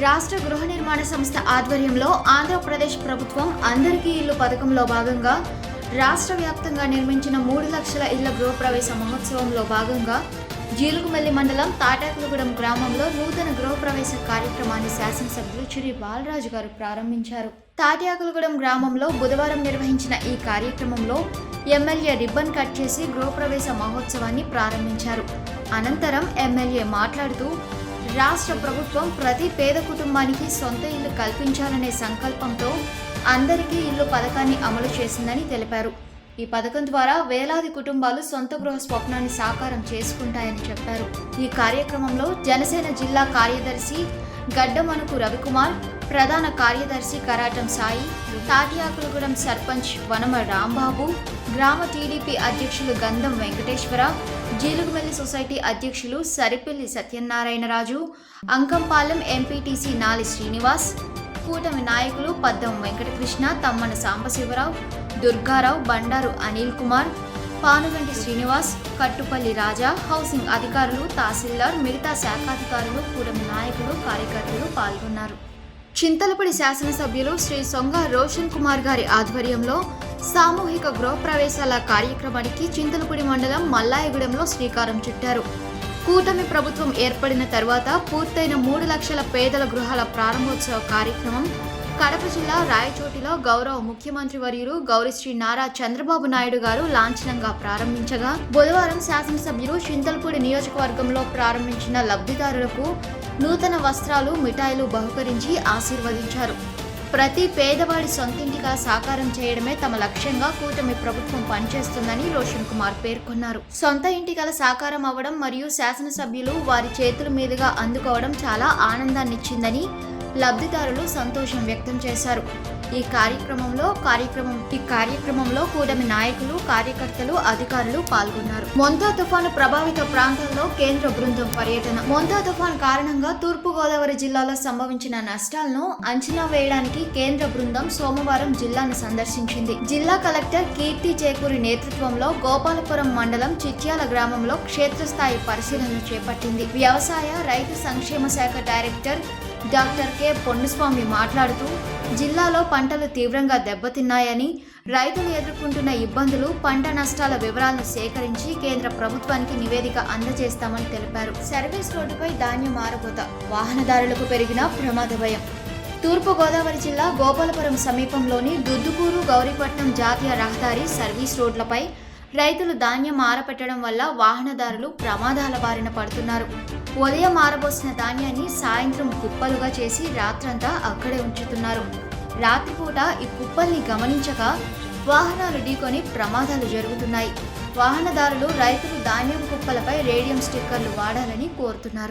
రాష్ట్ర గృహ నిర్మాణ సంస్థ ఆధ్వర్యంలో ఆంధ్రప్రదేశ్ ప్రభుత్వం అందరికీ ఇల్లు పథకంలో భాగంగా రాష్ట్ర వ్యాప్తంగా నిర్మించిన మూడు లక్షల ఇళ్ళ గృహప్రవేశ మహోత్సవంలో భాగంగా జీలుగుమల్లి మండలం తాటాకులగూడెం గ్రామంలో నూతన గృహప్రవేశ కార్యక్రమాన్ని శాసనసభ్యులు చిరి బాలరాజు గారు ప్రారంభించారు. తాటాకులగూడెం గ్రామంలో బుధవారం నిర్వహించిన ఈ కార్యక్రమంలో ఎమ్మెల్యే రిబ్బన్ కట్ చేసి గృహప్రవేశ మహోత్సవాన్ని ప్రారంభించారు. అనంతరం ఎమ్మెల్యే మాట్లాడుతూ రాష్ట్ర ప్రభుత్వం ప్రతి పేద కుటుంబానికి సొంత ఇల్లు కల్పించాలనే సంకల్పంతో అందరికీ ఇల్లు పథకాన్ని అమలు చేసిందని తెలిపారు. ఈ పథకం ద్వారా వేలాది కుటుంబాలు సొంత గృహ స్వప్నాన్ని సాకారం చేసుకుంటాయని చెప్పారు. ఈ కార్యక్రమంలో జనసేన జిల్లా కార్యదర్శి గడ్డమణుకు రవికుమార్ ప్రధాన కార్యదర్శి కరాటం సాయి తాటియాకులగూడెం సర్పంచ్ వనమ రాంబాబు గ్రామ టీడీపీ అధ్యక్షులు గంధం వెంకటేశ్వర జీలుగుమెల్లి సొసైటీ అధ్యక్షులు సరిపెల్లి సత్యనారాయణరాజు అంకంపాలెం ఎంపీటీసీ నాలి శ్రీనివాస్ కూటమి నాయకులు పద్దం వెంకటకృష్ణ తమ్మన సాంబశివరావు దుర్గారావు బండారు అనిల్ కుమార్ పానుగంటి శ్రీనివాస్ కట్టుపల్లి రాజా హౌసింగ్ అధికారులు తహసీల్దార్ మిగతా శాఖాధికారులు కూటమి నాయకులు కార్యకర్తలు పాల్గొన్నారు. చింతలపూడి శాసనసభ్యులు శ్రీ సొంగ రోషన్ కుమార్ గారి ఆధ్వర్యంలో సామూహిక గృహప్రవేశాల కార్యక్రమానికి చింతలపూడి మండలం మల్లాయగూడెంలో శ్రీకారం చుట్టారు. కూటమి ప్రభుత్వం ఏర్పడిన తర్వాత పూర్తయిన మూడు లక్షల పేదల గృహాల ప్రారంభోత్సవ కార్యక్రమం. కడప జిల్లా రాయచోటిలో గౌరవ ముఖ్యమంత్రి వర్యులు గౌరీశ్రీ నారా చంద్రబాబు నాయుడు గారు లాంఛనంగా ప్రారంభించగా బుధవారం శాసనసభ్యులు చింతలపూడి నియోజకవర్గంలో ప్రారంభించిన లబ్ధిదారులకు నూతన వస్త్రాలు మిఠాయిలు బహుకరించి ఆశీర్వదించారు. ప్రతి పేదవాడి సొంతింటిగా సాకారం చేయడమే తమ లక్ష్యంగా కూటమి ప్రభుత్వం పనిచేస్తుందని రోషన్ కుమార్ పేర్కొన్నారు. సొంత ఇంటి గల సాకారం అవ్వడం మరియు శాసనసభ్యులు వారి చేతుల మీదుగా అందుకోవడం చాలా ఆనందాన్నిచ్చిందని లబ్ధిదారులు సంతోషం వ్యక్తం చేశారు. ఈ కార్యక్రమంలో కార్యక్రమం ఈ కార్యక్రమంలో కూటమి నాయకులు కార్యకర్తలు అధికారులు పాల్గొన్నారు. మొంతా తుఫాను ప్రభావిత ప్రాంతాల్లో కేంద్ర బృందం పర్యటన. మొంతా తుఫాన్ కారణంగా తూర్పు గోదావరి జిల్లాలో సంభవించిన నష్టాలను అంచనా వేయడానికి కేంద్ర బృందం సోమవారం జిల్లాను సందర్శించింది. జిల్లా కలెక్టర్ కీర్తి చేకూరి నేతృత్వంలో గోపాలపురం మండలం చిట్యాల గ్రామంలో క్షేత్రస్థాయి పరిశీలన చేపట్టింది. వ్యవసాయ రైతు సంక్షేమ శాఖ డైరెక్టర్ డాక్టర్ కె. పొన్నుస్వామి మాట్లాడుతూ జిల్లాలో పంటలు తీవ్రంగా దెబ్బతిన్నాయని రైతులు ఎదుర్కొంటున్న ఇబ్బందులు పంట నష్టాల వివరాలను సేకరించి కేంద్ర ప్రభుత్వానికి నివేదిక అందజేస్తామని తెలిపారు. సర్వీస్ రోడ్డుపై ధాన్యం మారబోత వాహనదారులకు పెరిగిన ప్రమాద భయం తూర్పు గోదావరి జిల్లా గోపాలపురం సమీపంలోని దుద్దుకూరు గౌరీపట్నం జాతీయ రహదారి సర్వీస్ రోడ్లపై రైతులు ధాన్యం ఆరపెట్టడం వల్ల వాహనదారులు ప్రమాదాల బారిన పడుతున్నారు. ఉదయం ఆరబోసిన ధాన్యాన్ని సాయంత్రం కుప్పలుగా చేసి రాత్రంతా అక్కడే ఉంచుతున్నారు. రాత్రిపూట ఈ కుప్పల్ని గమనించక వాహనాలు ఢీకొని ప్రమాదాలు జరుగుతున్నాయి. వాహనదారులు రైతులు ధాన్యం కుప్పలపై రేడియం స్టిక్కర్లు వాడాలని కోరుతున్నారు.